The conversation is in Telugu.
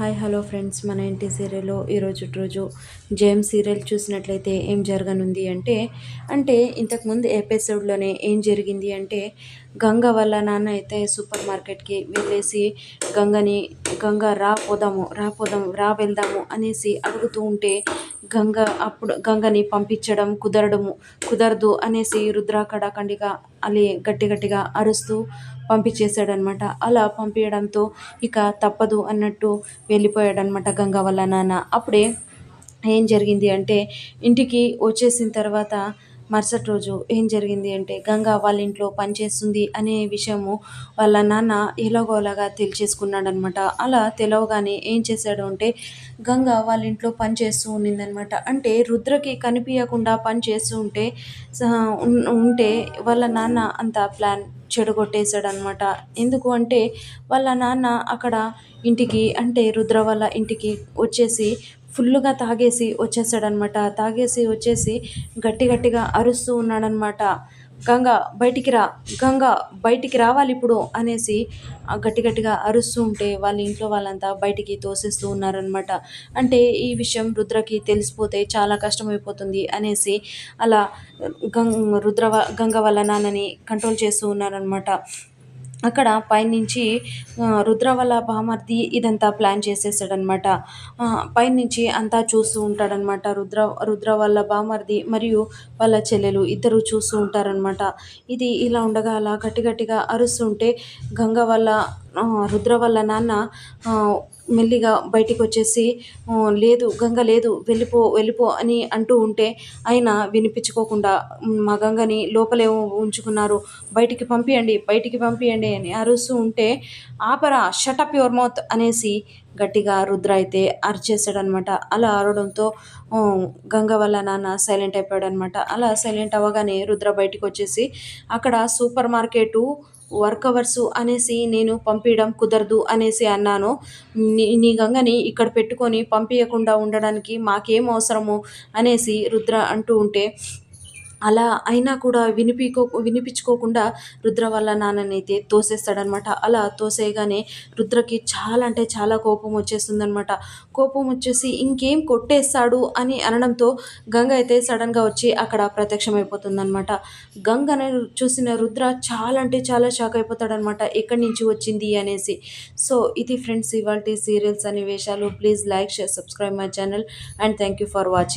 Hi hello friends. మన ఇంటి సీరియల్లో ఈరోజు రోజు జేమ్ సీరియల్ చూసినట్లయితే ఏం జరగనుంది అంటే అంటే ఇంతకుముందు ఎపిసోడ్లోనే ఏం జరిగింది అంటే గంగ వాళ్ళ నాన్న అయితే సూపర్ మార్కెట్కి వెళ్ళేసి గంగని గంగ రా పోదాము రా పోదాము రా వెళ్దాము అనేసి అడుగుతూ ఉంటే గంగ అప్పుడు గంగని పంపించడం కుదరడము కుదరదు అనేసి రుద్ర కడాఖండిగా అలి గట్టి గట్టిగా అరుస్తూ పంపించేశాడనమాట. అలా పంపించడంతో ఇక తప్పదు అన్నట్టు వెళ్ళిపోయాడనమాట గంగ వాళ్ళ నాన్న. అప్పుడే ఏం జరిగింది అంటే ఇంటికి వచ్చేసిన తర్వాత మరుసటి రోజు ఏం జరిగింది అంటే గంగ వాళ్ళ ఇంట్లో పనిచేస్తుంది అనే విషయము వాళ్ళ నాన్న ఎలాగోలాగా తెలిచేసుకున్నాడనమాట. అలా తెలవగానే ఏం చేశాడు అంటే గంగ వాళ్ళ ఇంట్లో పని చేస్తూ ఉన్నిందనమాట అంటే రుద్రకి కనిపించకుండా పని చేస్తూ ఉంటే ఉంటే వాళ్ళ నాన్న అంత ప్లాన్ చెడగొట్టేశాడనమాట ఎందుకు అంటే వాళ్ళ నాన్న అక్కడ ఇంటికి అంటే రుద్ర వాళ్ళ ఇంటికి వచ్చేసి ఫుల్లుగా తాగేసి వచ్చేసాడనమాట తాగేసి వచ్చేసి గట్టి గట్టిగా అరుస్తూ ఉన్నాడనమాట గంగా బయటికి రా గంగా బయటికి రావాలి ఇప్పుడు అనేసి గట్టి గట్టిగా అరుస్తూ ఉంటే వాళ్ళ ఇంట్లో వాళ్ళంతా బయటికి తోసేస్తూ ఉన్నారనమాట అంటే ఈ విషయం రుద్రకి తెలిసిపోతే చాలా కష్టమైపోతుంది అనేసి అలా గంగ రుద్ర గంగ వాళ్ళ నాన్నని కంట్రోల్ చేస్తూ ఉన్నారనమాట అక్కడ పైనుంచి రుద్ర వాళ్ళ బామర్ది ఇదంతా ప్లాన్ చేసేసాడనమాట పైనుంచి అంతా చూస్తూ ఉంటాడనమాట రుద్ర రుద్ర వాళ్ళ బామర్ది మరియు వాళ్ళ చెల్లెలు ఇద్దరు చూస్తూ ఉంటారనమాట ఇది ఇలా ఉండగా అలా గట్టి గట్టిగా అరుస్తుంటే గంగ వాళ్ళ రుద్ర వాళ్ళ నాన్న మెల్లిగా బయటికి వచ్చేసి లేదు గంగ లేదు వెళ్ళిపో వెళ్ళిపో అని అంటూ ఉంటే ఆయన వినిపించుకోకుండా మా గంగని లోపలే ఉంచుకున్నారు బయటికి పంపియండి బయటికి పంపియండి అని అరుస్తూ ఉంటే ఆపరా షటప్ యువర్ మౌత్ అనేసి గట్టిగా రుద్ర అయితే అరిచేసాడనమాట అలా అరవడంతో గంగ వల్ల నాన్న సైలెంట్ అయిపోయాడనమాట. అలా సైలెంట్ అవ్వగానే రుద్ర బయటికి వచ్చేసి అక్కడ సూపర్ మార్కెటు వర్క్ అవర్స్ అనేసి నేను పంపించడం కుదరదు అనేసి అన్నాను. నీ నీ గంగని ఇక్కడ పెట్టుకొని పంపించకుండా ఉండడానికి మాకేం అవసరము అనేసి రుద్ర అంటూ ఉంటే అలా అయినా కూడా వినిపించుకో వినిపించుకోకుండా రుద్ర వాళ్ళ నాన్ననైతే తోసేస్తాడనమాట. అలా తోసేయగానే రుద్రకి చాలా అంటే చాలా కోపం వచ్చేస్తుందనమాట. కోపం వచ్చేసి ఇంకేం కొట్టేస్తాడు అని అనడంతో గంగ అయితే సడన్గా వచ్చి అక్కడ ప్రత్యక్షమైపోతుందనమాట. గంగను చూసిన రుద్ర చాలా అంటే చాలా షాక్ అయిపోతాడనమాట. ఎక్కడి నుంచి వచ్చింది అనేసి. సో ఇది ఫ్రెండ్స్ ఇవాళ సీరియల్స్ అనే వేషాలు please like share subscribe my channel and thank you for watching.